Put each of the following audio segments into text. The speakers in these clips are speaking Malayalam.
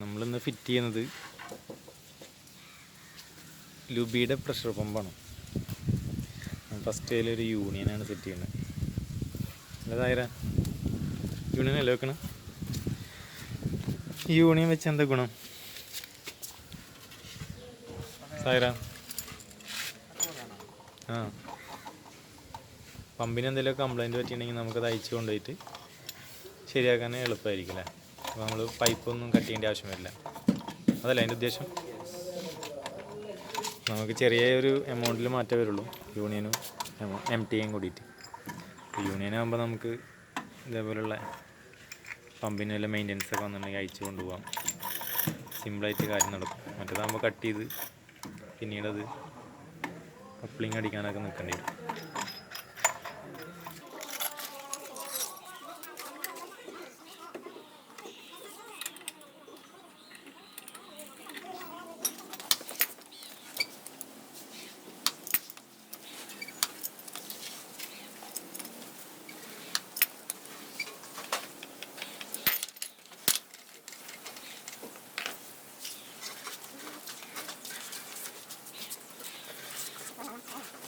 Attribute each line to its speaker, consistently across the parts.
Speaker 1: നമ്മളിന്ന് ഫിറ്റ് ചെയ്യുന്നത് ലുബിയുടെ പ്രഷർ പമ്പാണ് ഫസ്റ്റ് ഒരു യൂണിയനാണ് സെറ്റ് ചെയ്യുന്നത്. അതായത് യൂണിയൻ അല്ലേ വെക്കണം? യൂണിയൻ വെച്ച് എന്താ ഗുണം? സായിറ? ആ. പമ്പിന് എന്തെങ്കിലും കംപ്ലൈന്റ് പറ്റിയിട്ടുണ്ടെങ്കിൽ നമുക്കത് അയച്ചു കൊണ്ടുപോയിട്ട് ശരിയാക്കാൻ എളുപ്പമായിരിക്കും അല്ലേ? അപ്പോൾ നമ്മൾ പൈപ്പൊന്നും കട്ട് ചെയ്യേണ്ട ആവശ്യം വരില്ല. അതല്ല അതിന്റെ ഉദ്ദേശം? നമുക്ക് ചെറിയ ഒരു എമൗണ്ടിൽ മാറ്റമേ വരുള്ളൂ. യൂണിയനും എം ടിയും കൂടിയിട്ട്. യൂണിയൻ ആകുമ്പോൾ നമുക്ക് ഇതേപോലുള്ള പമ്പിന് വല്ല മെയിന്റനൻസ് ഒക്കെ വന്നിട്ടുണ്ടെങ്കിൽ അയച്ചു കൊണ്ടുപോകാം സിമ്പിളായിട്ട് കാര്യം നടക്കും. മറ്റേതാകുമ്പോൾ കട്ട് ചെയ്ത് പിന്നീടത് കപ്ലിങ് അടിക്കാനൊക്കെ നിൽക്കേണ്ടി വരും. നമ്മൾ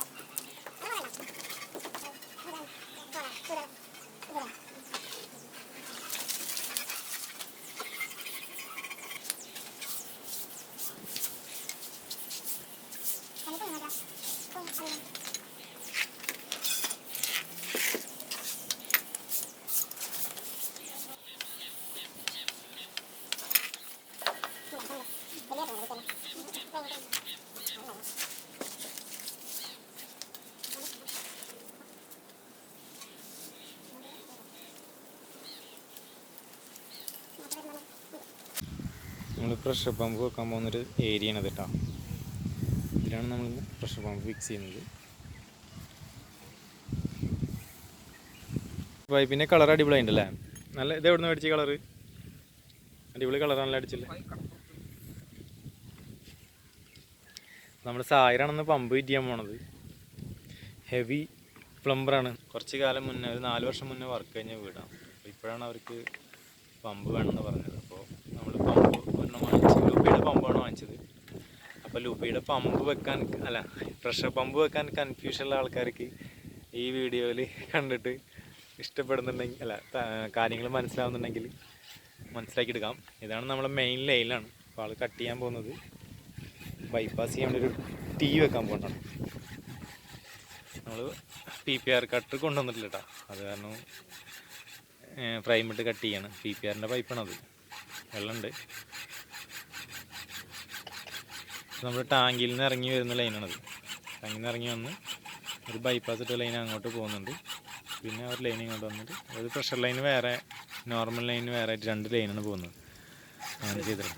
Speaker 1: പ്രഷർ പമ്പ് വെക്കാൻ പോകുന്നൊരു ഏരിയ ആണ് കേട്ടോ ഇതിലാണ് നമ്മൾ പ്രഷർ പമ്പ് ഫിക്സ് ചെയ്യുന്നത്. പൈപ്പിന്റെ കളർ അടിപൊളിയുണ്ടല്ലേ നല്ല ഇത് എവിടെ നിന്ന് മേടിച്ച കളറ് അടിപൊളി കളറാണല്ലോ അടിച്ചില്ല? നമ്മുടെ സായറാണെന്ന് പമ്പ് ഫിറ്റ് ചെയ്യാൻ പോണത്. ഹെവി പ്ലംബറാണ് കുറച്ച് കാലം മുന്നേ ഒരു നാല് വർഷം മുന്നേ വർക്ക് കഴിഞ്ഞ വീടാണ്. ഇപ്പോഴാണ് അവർക്ക് പമ്പ് വേണമെന്ന് പറഞ്ഞത്. അപ്പോൾ നമ്മൾ പമ്പ് ഒരെണ്ണം വാങ്ങിച്ചു. ലൂപ്പിയുടെ പമ്പാണ് വാങ്ങിച്ചത്. അപ്പോൾ ലൂപ്പിയുടെ പമ്പ് വെക്കാൻ അല്ല പ്രഷർ പമ്പ് വെക്കാൻ കൺഫ്യൂഷൻ ഉള്ള ആൾക്കാർക്ക് ഈ വീഡിയോയിൽ കണ്ടിട്ട് ഇഷ്ടപ്പെടുന്നുണ്ടെങ്കിൽ അല്ല കാര്യങ്ങൾ മനസ്സിലാവുന്നുണ്ടെങ്കിൽ മനസ്സിലാക്കിയെടുക്കാം. ഇതാണ് നമ്മളെ മെയിൻ ലൈനാണ് അപ്പോൾ ആൾ കട്ട് ചെയ്യാൻ പോകുന്നത്. ബൈപ്പാസ് ചെയ്യാൻ ഒരു ടീ വെക്കാൻ പോകണ്ടാണ് നമ്മൾ പി പി ആർ കട്ടർ കൊണ്ടുവന്നിട്ടില്ല കേട്ടോ അത് കാരണം ഫ്രെയിം ഇട്ട് കട്ട് ചെയ്യാണ്. പി പി ആറിന്റെ പൈപ്പാണത് വെള്ളമുണ്ട്. നമ്മുടെ ടാങ്കിൽ നിന്ന് ഇറങ്ങി വരുന്ന ലൈനാണത്. ടാങ്കിൽ നിന്ന് ഇറങ്ങി വന്ന് ഒരു ബൈപ്പാസ് ഇട്ട ലൈൻ അങ്ങോട്ട് പോകുന്നുണ്ട്. പിന്നെ ഒരു ലൈൻ ഇങ്ങോട്ട് വന്നിട്ട് അതായത് പ്രഷർ ലൈൻ വേറെ നോർമൽ ലൈൻ വേറെ രണ്ട് ലൈനാണ് പോകുന്നത്. അങ്ങനെ ചെയ്തിട്ട്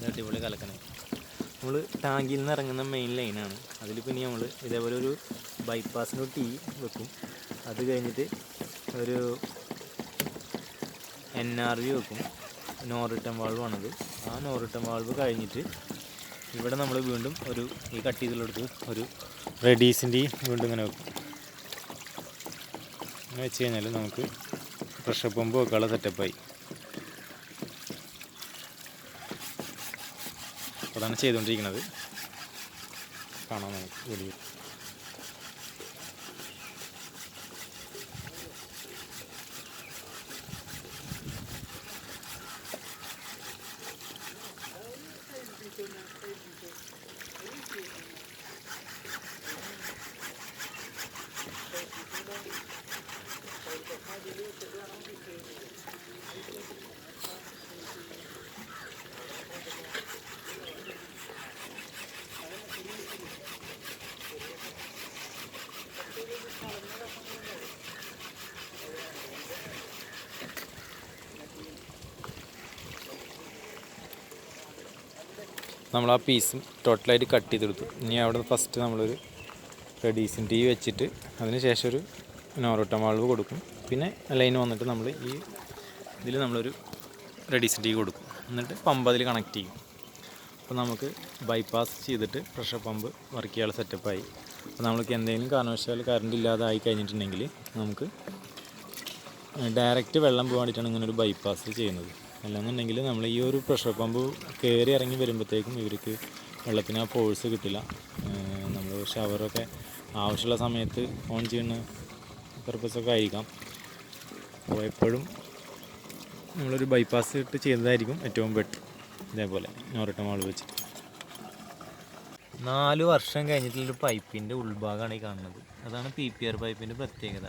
Speaker 1: ഇത് അടിപൊളി കലക്കണേ. നമ്മൾ ടാങ്കിൽ നിന്ന് ഇറങ്ങുന്ന മെയിൻ ലൈനാണ് അതിൽ പിന്നെ നമ്മൾ ഇതേപോലെ ഒരു ബൈപ്പാസിന് ടീ വെക്കും. അത് കഴിഞ്ഞിട്ട് ഒരു എൻ ആർ വി വെക്കും. നോ റിട്ടേൺ വാൾവാണത് ആ നോ റിട്ടേൺ വാൾവ് കഴിഞ്ഞിട്ട് ഇവിടെ നമ്മൾ വീണ്ടും ഒരു ഈ കട്ട് ചെയ്തുള്ളടുത്ത് ഒരു റെഡീസിന്റെ വീണ്ടും ഇങ്ങനെ വെക്കും. വെച്ച് കഴിഞ്ഞാൽ നമുക്ക് പ്രഷർ പമ്പ് വെക്കാനുള്ള സെറ്റപ്പായി അതാണ് ചെയ്തുകൊണ്ടിരിക്കുന്നത്. കാണാം നമുക്ക്. വീഡിയോ നമ്മൾ ആ പീസും ടോട്ടലായിട്ട് കട്ട് ചെയ്തെടുത്തു. ഇനി അവിടെ ഫസ്റ്റ് നമ്മളൊരു റെഡീസിൻ ടീ വെച്ചിട്ട് അതിന് ശേഷം ഒരു നോറോട്ടം വാൾവ് കൊടുക്കും. പിന്നെ ലൈൻ വന്നിട്ട് നമ്മൾ ഈ ഇതിൽ നമ്മളൊരു റെഡീസിൻ ടീ കൊടുക്കും. എന്നിട്ട് പമ്പ് അതിൽ കണക്ട് ചെയ്യും. അപ്പോൾ നമുക്ക് ബൈപ്പാസ് ചെയ്തിട്ട് പ്രഷർ പമ്പ് വർക്ക് ചെയ്യാനുള്ള സെറ്റപ്പായി അപ്പോൾ നമ്മൾക്ക് എന്തെങ്കിലും കാരണവശാൽ കറണ്ട് ഇല്ലാതെ ആയി കഴിഞ്ഞിട്ടുണ്ടെങ്കിൽ നമുക്ക് ഡയറക്റ്റ് വെള്ളം പോകാൻ വേണ്ടിയിട്ടാണ് ഇങ്ങനെ ഒരു ബൈപ്പാസ് ചെയ്യുന്നത്. അല്ലാന്നുണ്ടെങ്കിൽ നമ്മൾ ഈ ഒരു പ്രഷർ പമ്പ് കയറി ഇറങ്ങി വരുമ്പോഴത്തേക്കും ഇവർക്ക് വെള്ളത്തിന് ആ ഫോഴ്സ് കിട്ടില്ല. നമ്മൾ ഷവറൊക്കെ ആവശ്യമുള്ള സമയത്ത് ഓൺ ചെയ്യുന്ന പർപ്പസൊക്കെ ആയിരിക്കാം. അപ്പോൾ എപ്പോഴും നമ്മളൊരു ബൈപ്പാസ് ഇട്ട് ചെയ്യുന്നതായിരിക്കും ഏറ്റവും ബെറ്റർ ഇതേപോലെ നോറട്ട മാൾ വെച്ച്. നാല് വർഷം കഴിഞ്ഞിട്ടുള്ളൊരു പൈപ്പിന്റെ ഉൾഭാഗമാണ് ഈ കാണുന്നത്. അതാണ് പി പി ആർ പൈപ്പിന്റെ പ്രത്യേകത.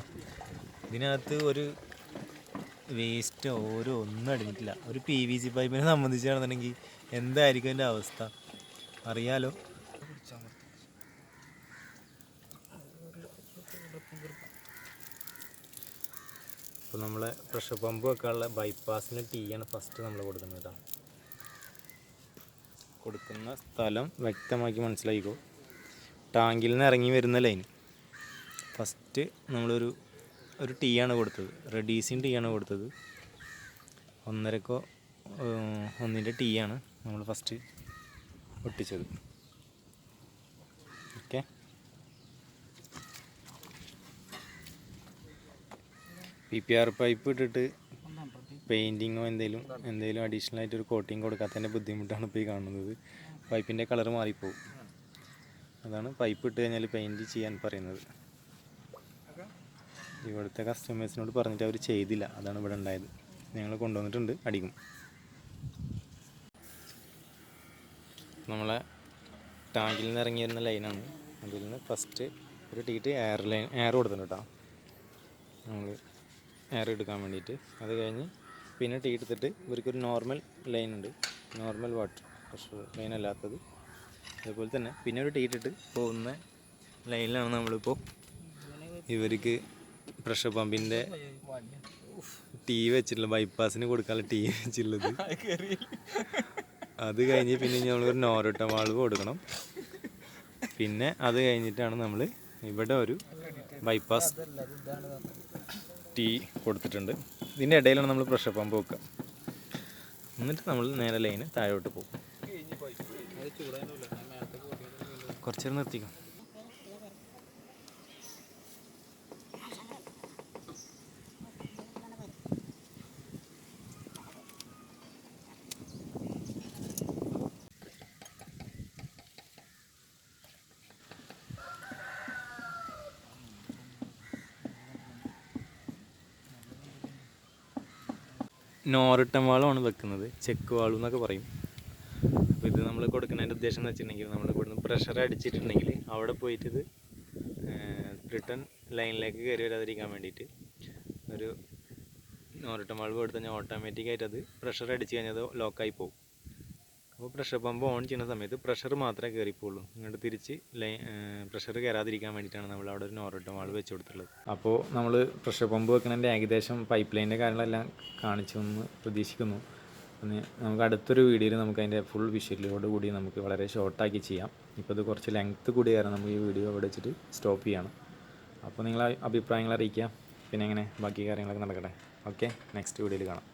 Speaker 1: ഇതിനകത്ത് ഒരു വേസ്റ്റോ ഓരോ ഒന്നും അടിഞ്ഞിട്ടില്ല. ഒരു പി വി സി പൈപ്പിനെ സംബന്ധിച്ചാണെന്നുണ്ടെങ്കിൽ എന്തായിരിക്കും എന്റെ അവസ്ഥ? അറിയാലോ. അപ്പോൾ നമ്മളെ പ്രഷർ പമ്പ് വെക്കാനുള്ള ബൈപ്പാസിന് ടീയാണ് ഫസ്റ്റ് നമ്മൾ കൊടുക്കുന്നത് കേട്ടോ. കൊടുക്കുന്ന സ്ഥലം വ്യക്തമാക്കി മനസ്സിലാക്കിക്കോ ടാങ്കിൽ നിന്ന് ഇറങ്ങി വരുന്ന ലൈൻ ഫസ്റ്റ് നമ്മളൊരു ഒരു ടീ ആണ് കൊടുത്തത്. റെഡീസിൻ ടീ ആണ് കൊടുത്തത്. ഒന്നരക്കോ ഒന്നിന്റെ ടീ ആണ് നമ്മൾ first ഒട്ടിച്ചത് okay P P R pipe ഇട്ടിട്ട് പെയിന്റിങ്ങോ എന്തെങ്കിലും എന്തെങ്കിലും അഡീഷണൽ ആയിട്ട് ഒരു കോട്ടിങ് കൊടുക്കാത്തതിന്റെ ബുദ്ധിമുട്ടാണ് ഇപ്പോൾ ഈ കാണുന്നത്. പൈപ്പിന്റെ കളർ മാറിപ്പോവും. അതാണ് പൈപ്പ് ഇട്ട് കഴിഞ്ഞാൽ പെയിന്റ് ചെയ്യാൻ പറയുന്നത്. ഇവിടുത്തെ കസ്റ്റമേഴ്സിനോട് പറഞ്ഞിട്ട് അവർ ചെയ്തില്ല. അതാണ് ഇവിടെ ഉണ്ടായത്. ഞങ്ങൾ കൊണ്ടുവന്നിട്ടുണ്ട്. അടിക്കും. നമ്മളെ ടാങ്കിൽ നിന്ന് ഇറങ്ങി വരുന്ന ലൈനാണ് അതിൽ നിന്ന് ഫസ്റ്റ് ഒരു ടീറ്റ് എയർ ലൈൻ എയർ കൊടുത്തിട്ടുണ്ട് കേട്ടോ നമ്മൾ എയർ എടുക്കാൻ വേണ്ടിയിട്ട്. അത് കഴിഞ്ഞ് പിന്നെ ടീ എടുത്തിട്ട് ഇവർക്കൊരു നോർമൽ ലൈൻ ഉണ്ട്. നോർമൽ വാട്ടർ പ്രഷർ ലൈൻ അല്ലാത്തത്. അതുപോലെ തന്നെ പിന്നെ ഒരു ടീ ഇട്ടിട്ട് പോകുന്ന ലൈനിലാണ് നമ്മളിപ്പോൾ ഇവർക്ക് പ്രഷർ പമ്പിന്റെ ടീ വെച്ചിട്ടുള്ള ബൈപ്പാസിന് കൊടുക്കാനുള്ള ടീ വെച്ചിട്ടുള്ളത്. അത് കഴിഞ്ഞ് പിന്നെ നമ്മളൊരു നോരോട്ട വാൾവ് കൊടുക്കണം. പിന്നെ അത് കഴിഞ്ഞിട്ടാണ് നമ്മൾ ഇവിടെ ഒരു ബൈപ്പാസ് ടീ കൊടുത്തിട്ടുണ്ട്. ഇതിന്റെ ഇടയിലാണ് നമ്മൾ പ്രഷർ പമ്പ് വെക്കുക എന്നിട്ട് നമ്മൾ നേരെ ലൈന് താഴോട്ട് പോകും. കുറച്ചേരം നിർത്തിക്കും? നോറിട്ടൻ വാളമാണ് വെക്കുന്നത്. ചെക്ക് വാളും എന്നൊക്കെ പറയും. അപ്പോൾ ഇത് നമ്മൾ കൊടുക്കുന്നതിന്റെ ഉദ്ദേശം എന്ന് വെച്ചിട്ടുണ്ടെങ്കിൽ നമ്മൾ ഇവിടുന്ന് പ്രഷർ അടിച്ചിട്ടുണ്ടെങ്കിൽ അവിടെ പോയിട്ട് ഇത് റിട്ടേൺ ലൈനിലേക്ക് കയറി വരാതിരിക്കാൻ വേണ്ടിയിട്ട് ഒരു നോറിട്ടൻ വാൾവ് കൊടുത്തു കഴിഞ്ഞാൽ ഓട്ടോമാറ്റിക്കായിട്ട് അത് പ്രഷർ അടിച്ച് കഴിഞ്ഞാൽ അത് ലോക്കായി പോകും. അപ്പോൾ പ്രഷർ പമ്പ് ഓൺ ചെയ്യുന്ന സമയത്ത് പ്രഷർ മാത്രമേ കയറിപ്പോളൂ ഇങ്ങോട്ട് തിരിച്ച് ലൈൻ പ്രഷർ കയറാതിരിക്കാൻ വേണ്ടിയിട്ടാണ് നമ്മൾ അവിടെ ഒരു നോറോട്ടം വാൾ വെച്ച് കൊടുത്തിട്ടുള്ളത്. അപ്പോൾ നമ്മൾ പ്രഷർ പമ്പ് വെക്കുന്നതിന്റെ ഏകദേശം പൈപ്പ് ലൈനിന്റെ കാര്യങ്ങളെല്ലാം കാണിച്ചു എന്ന് പ്രതീക്ഷിക്കുന്നു. നമുക്ക് അടുത്തൊരു വീഡിയോയിൽ നമുക്ക് അതിന്റെ ഫുൾ വിഷ്വലിയോട് കൂടി നമുക്ക് വളരെ ഷോർട്ടാക്കി ചെയ്യാം. ഇപ്പോൾ ഇത് കുറച്ച് ലെങ്ത്ത് കൂടി കാരണം നമുക്ക് ഈ വീഡിയോ അവിടെ വെച്ചിട്ട് സ്റ്റോപ്പ് ചെയ്യണം. അപ്പോൾ നിങ്ങളെ അഭിപ്രായങ്ങൾ അറിയിക്കുക. പിന്നെ എങ്ങനെ ബാക്കി കാര്യങ്ങളൊക്കെ നടക്കട്ടെ. ഓക്കെ നെക്സ്റ്റ് വീഡിയോയിൽ കാണാം.